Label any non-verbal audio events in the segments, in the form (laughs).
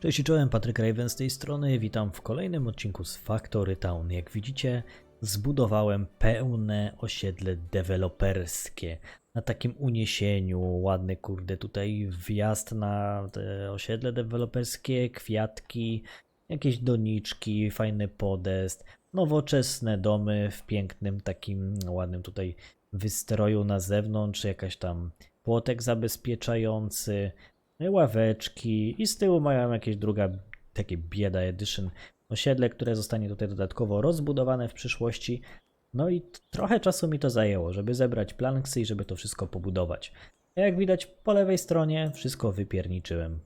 Cześć czołem, Patryk Raven z tej strony. Witam w kolejnym odcinku z Factory Town. Jak widzicie, zbudowałem pełne osiedle deweloperskie. Na takim uniesieniu, ładny kurde, tutaj wjazd na osiedle deweloperskie, kwiatki, jakieś doniczki, fajny podest, nowoczesne domy w pięknym takim ładnym tutaj wystroju na zewnątrz, jakaś tam płotek zabezpieczający, ławeczki i z tyłu mają jakieś druga takie bieda edition osiedle, które zostanie tutaj dodatkowo rozbudowane w przyszłości. No i trochę czasu mi to zajęło, żeby zebrać planksy i żeby to wszystko pobudować. A jak widać po lewej stronie wszystko wypierniczyłem.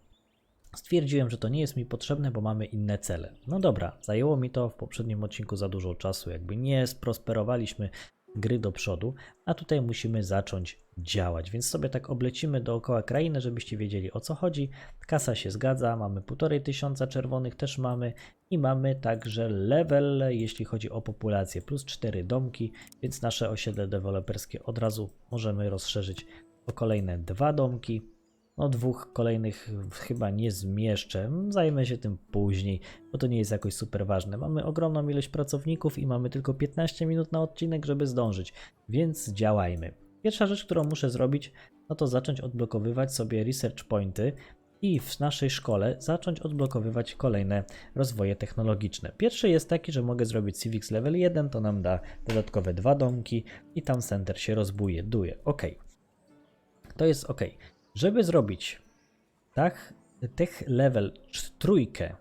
Stwierdziłem, że to nie jest mi potrzebne, bo mamy inne cele. No dobra, zajęło mi to w poprzednim odcinku za dużo czasu, jakby nie sprosperowaliśmy gry do przodu, a tutaj musimy zacząć działać, więc sobie tak oblecimy dookoła krainy, żebyście wiedzieli o co chodzi. Kasa się zgadza, mamy półtorej tysiąca czerwonych, też mamy i mamy także level, jeśli chodzi o populację, plus 4 domki, więc nasze osiedle deweloperskie od razu możemy rozszerzyć o kolejne dwa domki. No dwóch kolejnych chyba nie zmieszczę, zajmę się tym później, bo to nie jest jakoś super ważne. Mamy ogromną ilość pracowników i mamy tylko 15 minut na odcinek, żeby zdążyć, więc działajmy. Pierwsza rzecz, którą muszę zrobić, no to zacząć odblokowywać sobie research pointy i w naszej szkole zacząć odblokowywać kolejne rozwoje technologiczne. Pierwszy jest taki, że mogę zrobić Civics level 1, to nam da dodatkowe dwa domki i tam center się rozbuje, duje. Ok. To jest ok. Żeby zrobić tak, tech level trójkę,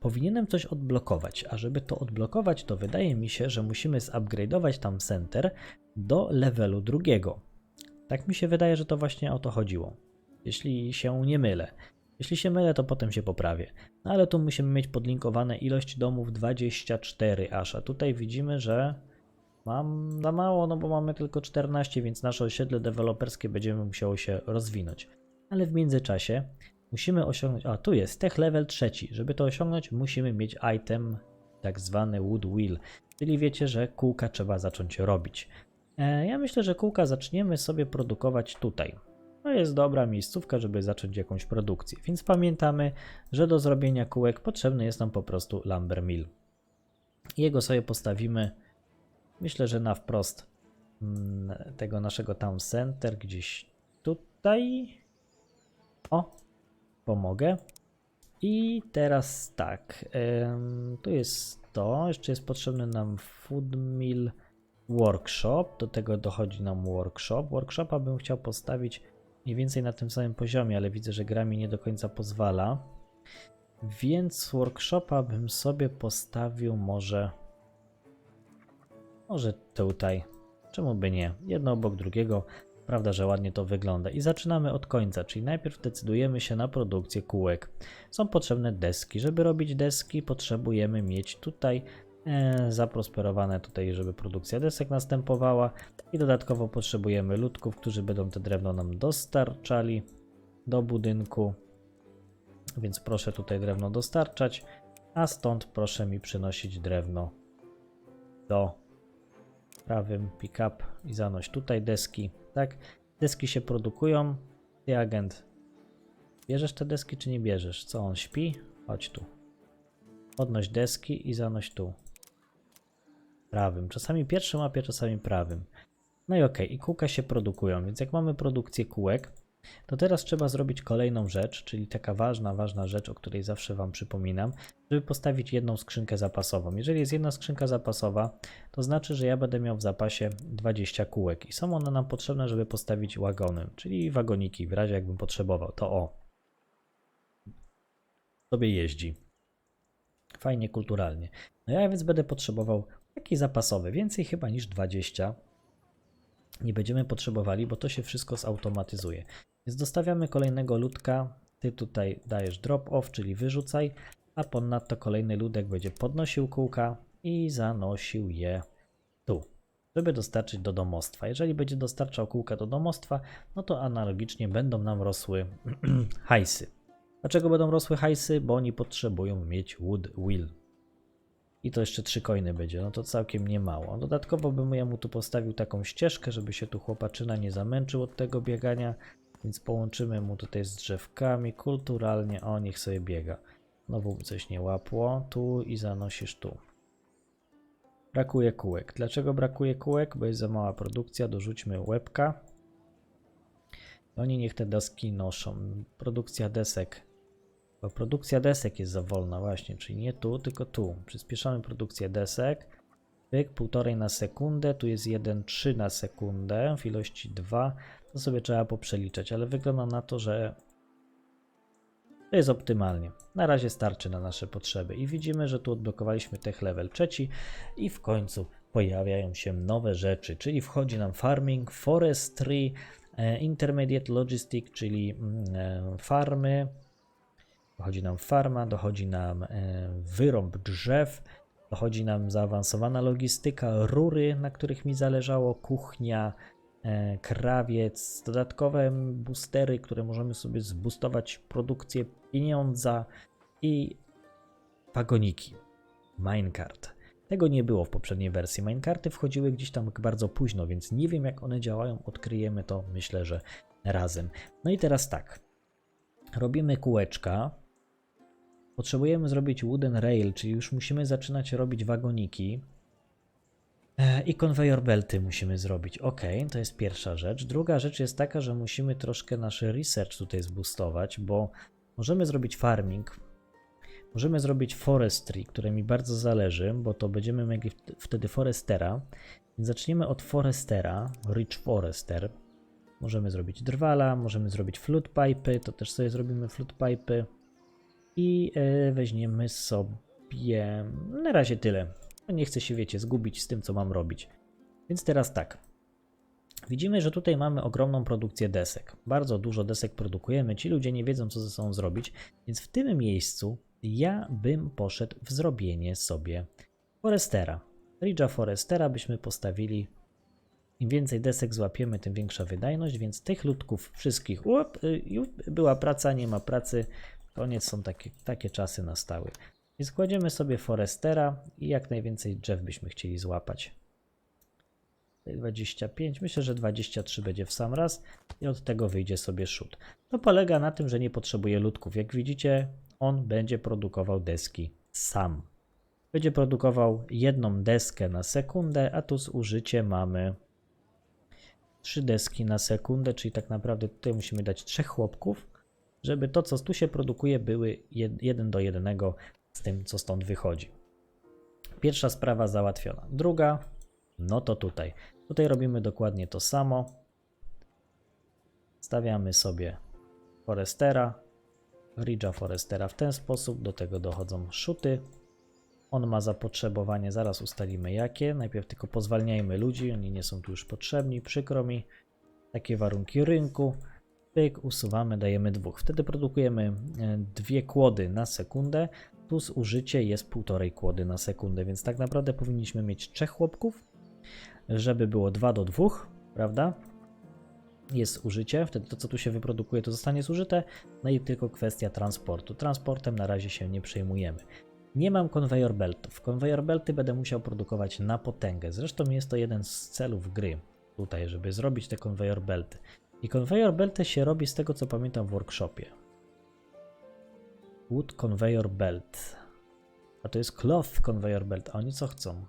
powinienem coś odblokować, a żeby to odblokować, to wydaje mi się, że musimy zupgrade'ować tam center do levelu drugiego. Tak mi się wydaje, że to właśnie o to chodziło. Jeśli się nie mylę. Jeśli się mylę, to potem się poprawię. No ale tu musimy mieć podlinkowane ilość domów 24 aż, a tutaj widzimy, że mam za mało, no bo mamy tylko 14, więc nasze osiedle deweloperskie będziemy musiało się rozwinąć. Ale w międzyczasie musimy osiągnąć, a tu jest tech level trzeci. Żeby to osiągnąć, musimy mieć item tak zwany wood wheel, czyli wiecie, że kółka trzeba zacząć robić. E, ja myślę, że kółka zaczniemy sobie produkować tutaj. To jest dobra miejscówka, żeby zacząć jakąś produkcję, więc pamiętamy, że do zrobienia kółek potrzebny jest nam po prostu lumber mill. Jego sobie postawimy, myślę, że na wprost mm, tego naszego town center, gdzieś tutaj. O, pomogę. I teraz tak, tu jest to, jeszcze jest potrzebny nam food mill workshop, do tego dochodzi nam workshop. Workshopa bym chciał postawić mniej więcej na tym samym poziomie, ale widzę, że gra mi nie do końca pozwala. Więc workshopa bym sobie postawił może. Może tutaj. Czemu by nie? Jedno obok drugiego. Prawda, że ładnie to wygląda. I zaczynamy od końca, czyli najpierw decydujemy się na produkcję kółek. Są potrzebne deski. Żeby robić deski, potrzebujemy mieć tutaj e, zaprosperowane tutaj, żeby produkcja desek następowała. I dodatkowo potrzebujemy ludków, którzy będą te drewno nam dostarczali do budynku. Więc proszę tutaj drewno dostarczać, a stąd proszę mi przynosić drewno do prawym pick-up i zanoś tutaj deski. Tak, deski się produkują. Ty agent, bierzesz te deski czy nie bierzesz? Co on śpi? Chodź tu. Podnoś deski i zanoś tu. Prawym. Czasami pierwszym łapie, czasami prawym. No i okej, i kółka się produkują, więc jak mamy produkcję kółek, to teraz trzeba zrobić kolejną rzecz, czyli taka ważna, ważna rzecz, o której zawsze Wam przypominam, żeby postawić jedną skrzynkę zapasową. Jeżeli jest jedna skrzynka zapasowa, to znaczy, że ja będę miał w zapasie 20 kółek i są one nam potrzebne, żeby postawić wagony, czyli wagoniki, w razie jakbym potrzebował. To o. Sobie jeździ. Fajnie, kulturalnie. No ja więc będę potrzebował taki zapasowy, więcej chyba niż 20 nie będziemy potrzebowali, bo to się wszystko zautomatyzuje. Więc dostawiamy kolejnego ludka, ty tutaj dajesz drop off, czyli wyrzucaj, a ponadto kolejny ludek będzie podnosił kółka i zanosił je tu, żeby dostarczyć do domostwa. Jeżeli będzie dostarczał kółka do domostwa, no to analogicznie będą nam rosły (clears throat) hajsy. Dlaczego będą rosły hajsy? Bo oni potrzebują mieć wood wheel. I to jeszcze trzy coiny będzie, no to całkiem nie mało. Dodatkowo bym ja mu tu postawił taką ścieżkę, żeby się tu chłopaczyna nie zamęczył od tego biegania. Więc połączymy mu tutaj z drzewkami, kulturalnie, o niech sobie biega. Znowu coś nie łapło, tu i zanosisz tu. Brakuje kółek. Dlaczego brakuje kółek? Bo jest za mała produkcja, dorzućmy łebka. Oni niech te deski noszą. Produkcja desek. Bo produkcja desek jest za wolna właśnie, czyli nie tu, tylko tu. Przyspieszamy produkcję desek. Pyk, półtorej na sekundę, tu jest 1,3 na sekundę w ilości 2. To sobie trzeba poprzeliczać, ale wygląda na to, że to jest optymalnie. Na razie starczy na nasze potrzeby i widzimy, że tu odblokowaliśmy tech level trzeci i w końcu pojawiają się nowe rzeczy, czyli wchodzi nam farming, forestry, e, intermediate logistic, czyli mm, e, farmy, dochodzi nam farma, dochodzi nam e, wyrąb drzew, dochodzi nam zaawansowana logistyka, rury, na których mi zależało, kuchnia, krawiec, dodatkowe boostery, które możemy sobie zboostować produkcję pieniądza i wagoniki. Minecart. Tego nie było w poprzedniej wersji. Minecarty wchodziły gdzieś tam bardzo późno, więc nie wiem jak one działają. Odkryjemy to myślę, że razem. No i teraz tak. Robimy kółeczka. Potrzebujemy zrobić wooden rail, czyli już musimy zaczynać robić wagoniki. E, I conveyor belty musimy zrobić. Ok, to jest pierwsza rzecz. Druga rzecz jest taka, że musimy troszkę nasz research tutaj zboostować, bo możemy zrobić farming, możemy zrobić forestry, które mi bardzo zależy, bo to będziemy mieli wt- wtedy forestera. Więc zaczniemy od forestera, rich forester. Możemy zrobić drwala, możemy zrobić flute pipe, to też sobie zrobimy flute pipe. I e, weźmiemy sobie. Na razie tyle. No Nie chcę się, wiecie, zgubić z tym, co mam robić. Więc teraz tak. Widzimy, że tutaj mamy ogromną produkcję desek. Bardzo dużo desek produkujemy. Ci ludzie nie wiedzą, co ze sobą zrobić, więc w tym miejscu ja bym poszedł w zrobienie sobie Forestera. Ridge'a Forestera byśmy postawili. Im więcej desek złapiemy, tym większa wydajność, więc tych ludków wszystkich. Up, y, była praca, nie ma pracy. Koniec są takie, takie czasy nastały. Więc kładziemy sobie Forestera i jak najwięcej drzew byśmy chcieli złapać. Tutaj 25, myślę, że 23 będzie w sam raz i od tego wyjdzie sobie szut. To polega na tym, że nie potrzebuje ludków. Jak widzicie, on będzie produkował deski sam. Będzie produkował jedną deskę na sekundę, a tu zużycie mamy 3 deski na sekundę, czyli tak naprawdę tutaj musimy dać trzech chłopków, żeby to, co tu się produkuje, były jed- jeden do jednego z tym, co stąd wychodzi. Pierwsza sprawa załatwiona. Druga, no to tutaj. Tutaj robimy dokładnie to samo. Stawiamy sobie Forestera, Ridge'a Forestera w ten sposób. Do tego dochodzą szuty. On ma zapotrzebowanie, zaraz ustalimy jakie. Najpierw tylko pozwalniajmy ludzi, oni nie są tu już potrzebni, przykro mi. Takie warunki rynku. Pyk, usuwamy, dajemy dwóch. Wtedy produkujemy e, dwie kłody na sekundę. Tu zużycie jest półtorej kłody na sekundę, więc tak naprawdę powinniśmy mieć trzech chłopków, żeby było 2 do 2, prawda? Jest użycie, wtedy to co tu się wyprodukuje to zostanie zużyte, no i tylko kwestia transportu. Transportem na razie się nie przejmujemy. Nie mam conveyor beltów. Conveyor belty będę musiał produkować na potęgę. Zresztą jest to jeden z celów gry tutaj, żeby zrobić te conveyor belty. I conveyor belty się robi z tego co pamiętam w workshopie. Wood conveyor belt. A to jest cloth conveyor belt. A oni co chcą?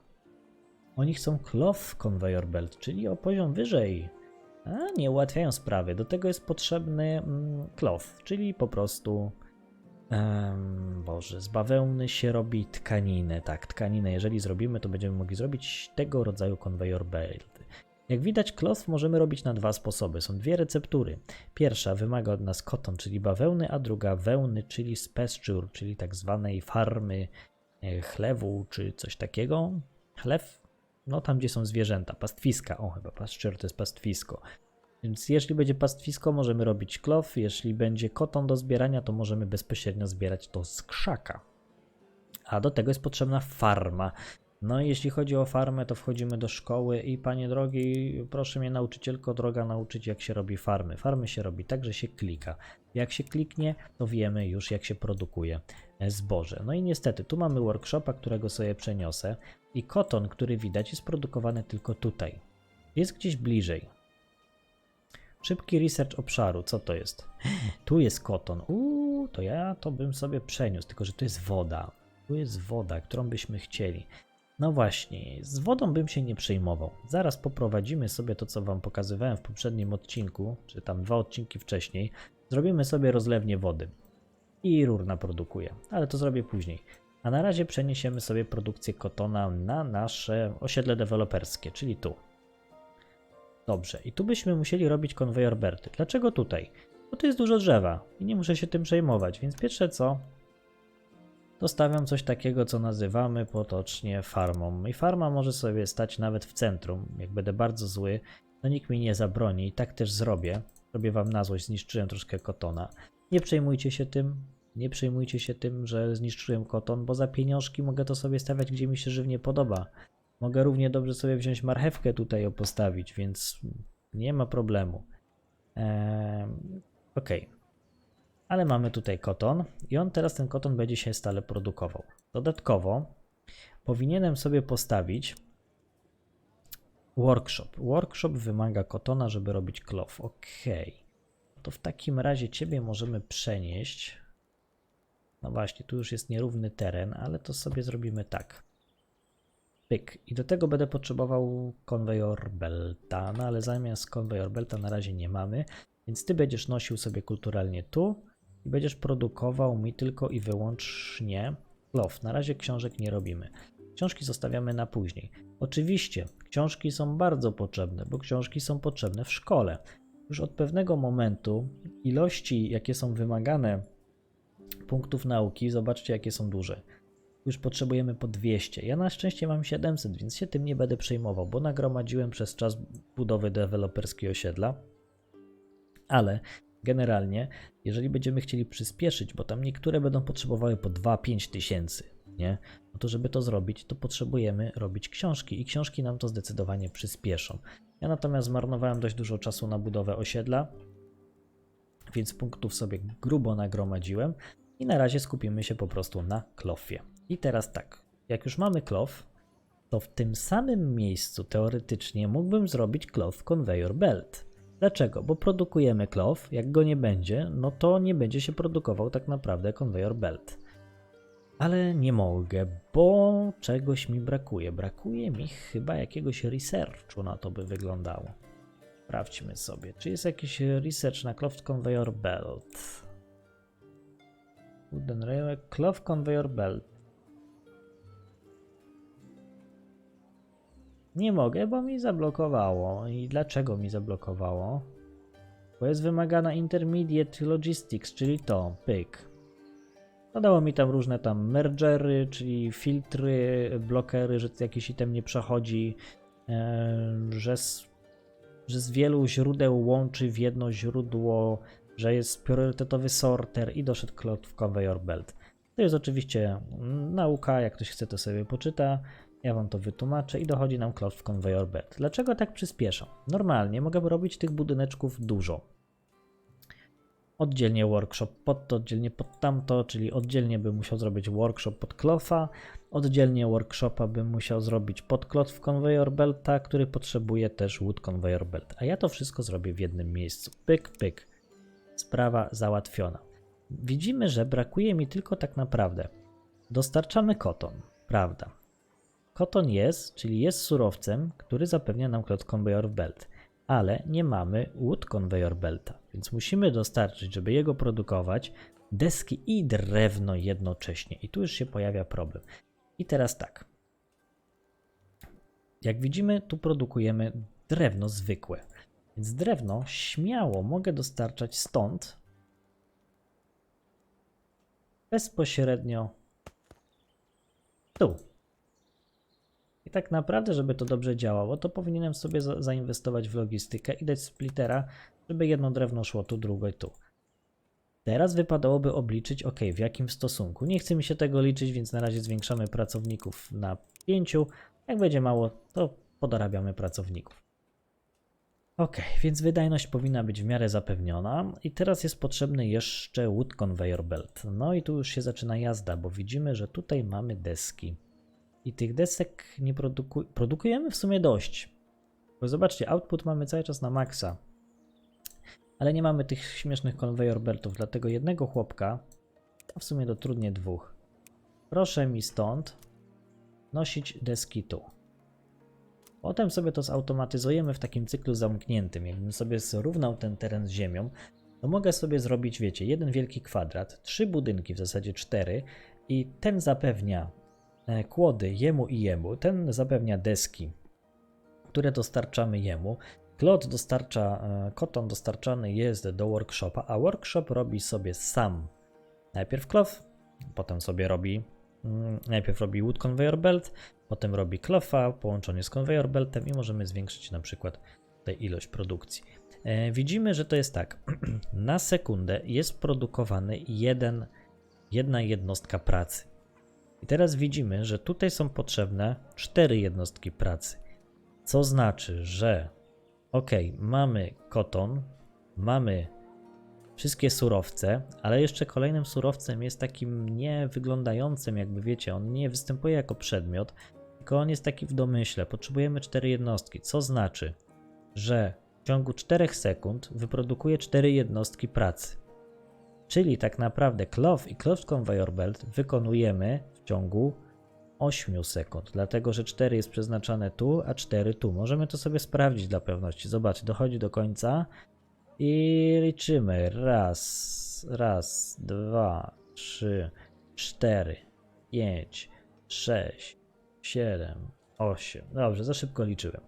Oni chcą cloth conveyor belt, czyli o poziom wyżej. A nie ułatwiają sprawy. Do tego jest potrzebny mm, cloth, czyli po prostu. em, Boże, z bawełny się robi tkaninę. Tak, tkaninę. Jeżeli zrobimy, to będziemy mogli zrobić tego rodzaju conveyor belt. Jak widać, cloth możemy robić na dwa sposoby. Są dwie receptury. Pierwsza wymaga od nas koton, czyli bawełny, a druga wełny, czyli pasture, czyli tak zwanej farmy e, chlewu, czy coś takiego. Chlew? No tam, gdzie są zwierzęta. Pastwiska. O, chyba pasture to jest pastwisko. Więc jeśli będzie pastwisko, możemy robić cloth. Jeśli będzie koton do zbierania, to możemy bezpośrednio zbierać to z krzaka. A do tego jest potrzebna farma. No i jeśli chodzi o farmę, to wchodzimy do szkoły i panie drogi, proszę mnie nauczycielko droga nauczyć jak się robi farmy. Farmy się robi tak, że się klika. Jak się kliknie, to wiemy już jak się produkuje e, zboże. No i niestety, tu mamy workshopa, którego sobie przeniosę i koton, który widać jest produkowany tylko tutaj. Jest gdzieś bliżej. Szybki research obszaru, co to jest? Tu jest koton. Uuu, to ja to bym sobie przeniósł, tylko że tu jest woda. Tu jest woda, którą byśmy chcieli. No właśnie, z wodą bym się nie przejmował. Zaraz poprowadzimy sobie to, co Wam pokazywałem w poprzednim odcinku, czy tam dwa odcinki wcześniej. Zrobimy sobie rozlewnię wody i rur naprodukuję, ale to zrobię później. A na razie przeniesiemy sobie produkcję kotona na nasze osiedle deweloperskie, czyli tu. Dobrze, i tu byśmy musieli robić konwejor Berty. Dlaczego tutaj? Bo tu jest dużo drzewa i nie muszę się tym przejmować, więc pierwsze co, dostawiam coś takiego, co nazywamy potocznie farmą. I farma może sobie stać nawet w centrum. Jak będę bardzo zły, to nikt mi nie zabroni i tak też zrobię. Robię wam na złość, zniszczyłem troszkę kotona. Nie przejmujcie się tym, nie przejmujcie się tym, że zniszczyłem koton, bo za pieniążki mogę to sobie stawiać, gdzie mi się żywnie podoba. Mogę równie dobrze sobie wziąć marchewkę tutaj o postawić, więc nie ma problemu. Eee, ok. Ale mamy tutaj koton i on teraz ten koton będzie się stale produkował. Dodatkowo powinienem sobie postawić workshop. Workshop wymaga kotona, żeby robić klof. Ok. To w takim razie ciebie możemy przenieść. No właśnie, tu już jest nierówny teren, ale to sobie zrobimy tak. Pyk. I do tego będę potrzebował konwejor belta, no ale zamiast konwejor belta na razie nie mamy, więc ty będziesz nosił sobie kulturalnie tu i będziesz produkował mi tylko i wyłącznie klof. Na razie książek nie robimy. Książki zostawiamy na później. Oczywiście, książki są bardzo potrzebne, bo książki są potrzebne w szkole. Już od pewnego momentu ilości, jakie są wymagane punktów nauki, zobaczcie, jakie są duże. Już potrzebujemy po 200. Ja na szczęście mam 700, więc się tym nie będę przejmował, bo nagromadziłem przez czas budowy deweloperskiej osiedla. Ale generalnie, jeżeli będziemy chcieli przyspieszyć, bo tam niektóre będą potrzebowały po 2-5 tysięcy, nie? No to żeby to zrobić, to potrzebujemy robić książki i książki nam to zdecydowanie przyspieszą. Ja natomiast zmarnowałem dość dużo czasu na budowę osiedla, więc punktów sobie grubo nagromadziłem i na razie skupimy się po prostu na klofie. I teraz tak, jak już mamy klof, to w tym samym miejscu teoretycznie mógłbym zrobić klof conveyor belt. Dlaczego? Bo produkujemy klof, jak go nie będzie, no to nie będzie się produkował tak naprawdę conveyor belt. Ale nie mogę, bo czegoś mi brakuje. Brakuje mi chyba jakiegoś researchu na to by wyglądało. Sprawdźmy sobie, czy jest jakiś research na Cloth Conveyor Belt. Wooden Railway, Cloth Conveyor Belt. Nie mogę, bo mi zablokowało. I dlaczego mi zablokowało? Bo jest wymagana Intermediate Logistics, czyli to, pyk. Dodało mi tam różne tam mergery, czyli filtry, blokery, że jakiś item nie przechodzi, e, że z, że z wielu źródeł łączy w jedno źródło, że jest priorytetowy sorter i doszedł cloud w conveyor belt. To jest oczywiście nauka, jak ktoś chce to sobie poczyta. Ja wam to wytłumaczę i dochodzi nam cloud w conveyor belt. Dlaczego tak przyspieszam? Normalnie mogę robić tych budyneczków dużo. Oddzielnie workshop pod to, oddzielnie pod tamto, czyli oddzielnie bym musiał zrobić workshop pod klofa, oddzielnie workshopa bym musiał zrobić pod cloth w conveyor belta, który potrzebuje też wood conveyor belt. A ja to wszystko zrobię w jednym miejscu. Pyk, pyk. Sprawa załatwiona. Widzimy, że brakuje mi tylko tak naprawdę. Dostarczamy koton, prawda? Koton jest, czyli jest surowcem, który zapewnia nam cloth conveyor belt ale nie mamy wood conveyor belta, więc musimy dostarczyć, żeby jego produkować, deski i drewno jednocześnie. I tu już się pojawia problem. I teraz tak. Jak widzimy, tu produkujemy drewno zwykłe. Więc drewno śmiało mogę dostarczać stąd bezpośrednio tu. I tak naprawdę, żeby to dobrze działało, to powinienem sobie za zainwestować w logistykę i dać splittera, żeby jedno drewno szło tu, drugie tu. Teraz wypadałoby obliczyć, ok, w jakim stosunku. Nie chce mi się tego liczyć, więc na razie zwiększamy pracowników na 5. Jak będzie mało, to podorabiamy pracowników. Ok, więc wydajność powinna być w miarę zapewniona i teraz jest potrzebny jeszcze wood conveyor belt. No i tu już się zaczyna jazda, bo widzimy, że tutaj mamy deski. I tych desek nie produkujemy w sumie dość. Bo zobaczcie, output mamy cały czas na maksa. ale nie mamy tych śmiesznych conveyor beltów, dlatego jednego chłopka, a w sumie to trudnie dwóch. Proszę mi stąd nosić deski tu. Potem sobie to zautomatyzujemy w takim cyklu zamkniętym. Jakbym sobie zrównał ten teren z ziemią, to mogę sobie zrobić, wiecie, jeden wielki kwadrat, trzy budynki, w zasadzie cztery, i ten zapewnia kłody jemu i jemu, ten zapewnia deski, które dostarczamy jemu. Klot dostarcza, e, koton dostarczany jest do workshopa, a workshop robi sobie sam najpierw cloth, potem sobie robi mm, najpierw robi wood conveyor belt, potem robi clotha połączony z conveyor beltem i możemy zwiększyć na przykład tutaj ilość produkcji. E, widzimy, że to jest tak. (clears throat) Na sekundę jest produkowany jeden, jedna jednostka pracy. I teraz widzimy, że tutaj są potrzebne cztery jednostki pracy. Co znaczy, że ok, mamy koton, mamy wszystkie surowce, ale jeszcze kolejnym surowcem jest takim nie wyglądającym, jakby wiecie, on nie występuje jako przedmiot, tylko on jest taki w domyśle. Potrzebujemy cztery jednostki, co znaczy, że w ciągu 4 sekund wyprodukuje 4 jednostki pracy. Czyli tak naprawdę cloth i cloth conveyor belt wykonujemy ciągu 8 sekund, dlatego że 4 jest przeznaczane tu, a 4 tu. Możemy to sobie sprawdzić dla pewności. Zobacz, dochodzi do końca i liczymy. Raz, raz, dwa, trzy, cztery, pięć, sześć, siedem, osiem. Dobrze, za szybko liczyłem.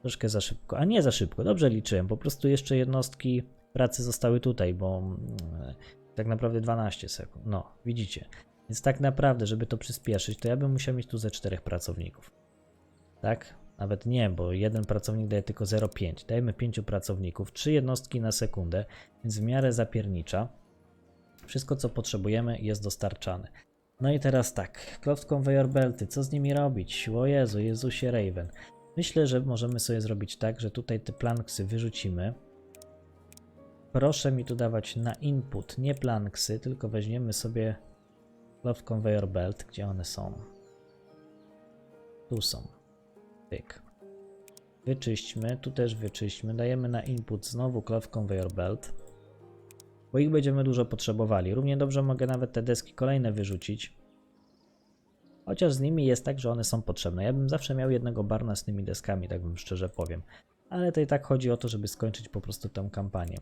Troszkę za szybko, a nie za szybko, dobrze liczyłem. Po prostu jeszcze jednostki pracy zostały tutaj, bo mm, tak naprawdę 12 sekund. No, widzicie. Więc tak naprawdę, żeby to przyspieszyć, to ja bym musiał mieć tu ze czterech pracowników. Tak? Nawet nie, bo jeden pracownik daje tylko 0,5. Dajemy 5 pracowników, 3 jednostki na sekundę, więc w miarę zapiernicza. Wszystko, co potrzebujemy, jest dostarczane. No i teraz tak, cloth conveyor belty, co z nimi robić? O Jezu, Jezusie Raven. Myślę, że możemy sobie zrobić tak, że tutaj te planksy wyrzucimy. Proszę mi tu dawać na input nie planksy, tylko weźmiemy sobie Love Conveyor Belt, gdzie one są. Tu są. Pyk. Wyczyśćmy, tu też wyczyśćmy. Dajemy na input znowu Cloth Conveyor Belt, bo ich będziemy dużo potrzebowali. Równie dobrze mogę nawet te deski kolejne wyrzucić. Chociaż z nimi jest tak, że one są potrzebne. Ja bym zawsze miał jednego barna z tymi deskami, tak bym szczerze powiem. Ale to i tak chodzi o to, żeby skończyć po prostu tę kampanię.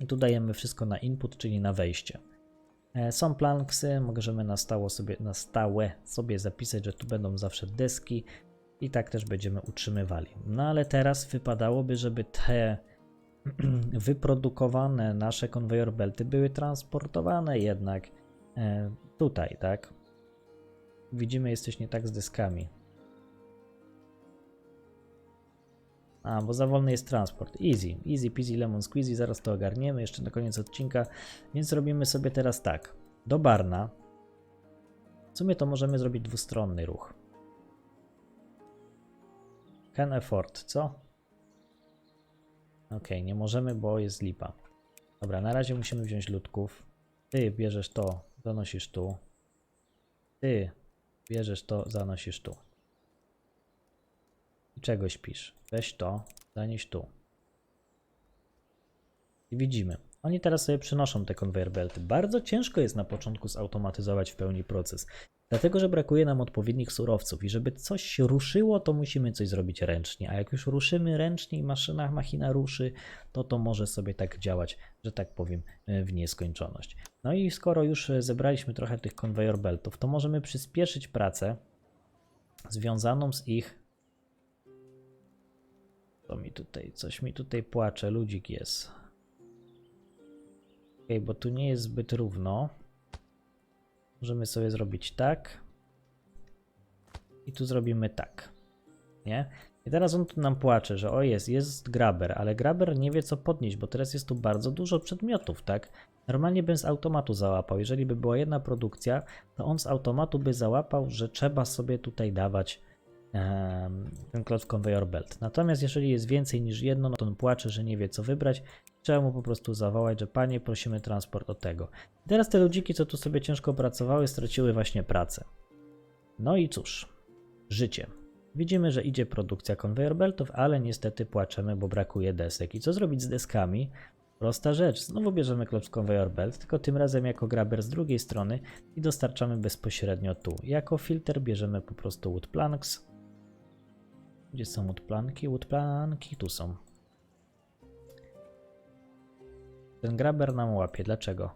I tu dajemy wszystko na input, czyli na wejście. E, Są planksy, możemy na, stało sobie, na stałe sobie zapisać, że tu będą zawsze deski i tak też będziemy utrzymywali. No ale teraz wypadałoby, żeby te (clears throat) wyprodukowane nasze conveyor belty były transportowane jednak e, tutaj, tak? Widzimy, jesteś nie tak z deskami. A, bo za wolny jest transport. Easy, easy peasy lemon squeezy, zaraz to ogarniemy jeszcze na koniec odcinka. Więc robimy sobie teraz tak. Do Barna. W sumie to możemy zrobić dwustronny ruch. Can afford, co? Ok, nie możemy, bo jest lipa. Dobra, na razie musimy wziąć ludków. Ty bierzesz to, donosisz tu. Ty bierzesz to, zanosisz tu. Czego śpisz? Weź to, zanieś tu. I widzimy. Oni teraz sobie przynoszą te conveyor belty. Bardzo ciężko jest na początku zautomatyzować w pełni proces. Dlatego, że brakuje nam odpowiednich surowców i żeby coś ruszyło, to musimy coś zrobić ręcznie. A jak już ruszymy ręcznie i maszyna, machina ruszy, to to może sobie tak działać, że tak powiem, w nieskończoność. No i skoro już zebraliśmy trochę tych conveyor beltów, to możemy przyspieszyć pracę związaną z ich to mi tutaj, coś mi tutaj płacze, ludzik jest. Ok, bo tu nie jest zbyt równo. Możemy sobie zrobić tak. I tu zrobimy tak. Nie? I teraz on tu nam płacze, że o jest, jest graber, ale graber nie wie co podnieść, bo teraz jest tu bardzo dużo przedmiotów, tak? Normalnie bym z automatu załapał. Jeżeli by była jedna produkcja, to on z automatu by załapał, że trzeba sobie tutaj dawać ten cloth conveyor belt. Natomiast jeżeli jest więcej niż jedno, no to on płacze, że nie wie co wybrać. Trzeba mu po prostu zawołać, że panie, prosimy transport od tego. Teraz te ludziki, co tu sobie ciężko pracowały, straciły właśnie pracę. No i cóż, życie. Widzimy, że idzie produkcja conveyor beltów, ale niestety płaczemy, bo brakuje desek. I co zrobić z deskami? Prosta rzecz. Znowu bierzemy klocz conveyor belt, tylko tym razem jako grabber z drugiej strony i dostarczamy bezpośrednio tu. Jako filtr bierzemy po prostu wood planks. Gdzie są wood planki? Wood planki tu są. Ten grabber nam łapie. Dlaczego?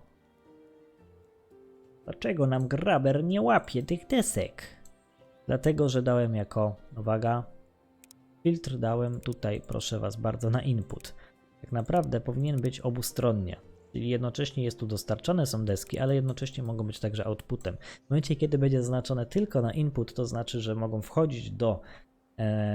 Dlaczego nam grabber nie łapie tych desek? Dlatego, że dałem jako, uwaga, filtr dałem tutaj, proszę Was bardzo, na input. Tak naprawdę powinien być obustronnie. Czyli jednocześnie jest tu dostarczane są deski, ale jednocześnie mogą być także outputem. W momencie, kiedy będzie zaznaczone tylko na input, to znaczy, że mogą wchodzić do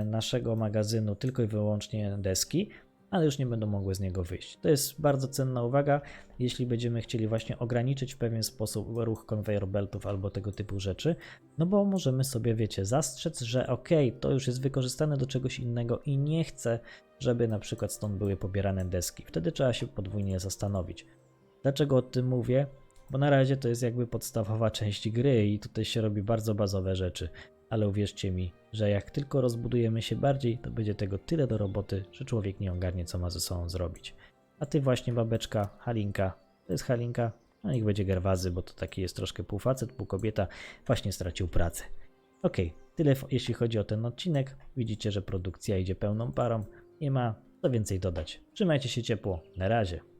naszego magazynu tylko i wyłącznie deski, ale już nie będą mogły z niego wyjść. To jest bardzo cenna uwaga, jeśli będziemy chcieli właśnie ograniczyć w pewien sposób ruch conveyor beltów albo tego typu rzeczy, no bo możemy sobie, wiecie, zastrzec, że ok, to już jest wykorzystane do czegoś innego i nie chcę, żeby na przykład stąd były pobierane deski. Wtedy trzeba się podwójnie zastanowić. Dlaczego o tym mówię? Bo na razie to jest jakby podstawowa (laughs) część gry i tutaj się robi bardzo bazowe rzeczy. Ale uwierzcie mi, że jak tylko rozbudujemy się bardziej, to będzie tego tyle do roboty, że człowiek nie ogarnie, co ma ze sobą zrobić. A ty właśnie, babeczka, Halinka, to jest Halinka, no niech będzie Gerwazy, bo to taki jest troszkę pół facet, pół kobieta, właśnie stracił pracę. Okej, tyle jeśli chodzi o ten odcinek. Widzicie, że produkcja idzie pełną parą. Nie ma co więcej dodać. Trzymajcie się ciepło. Na razie.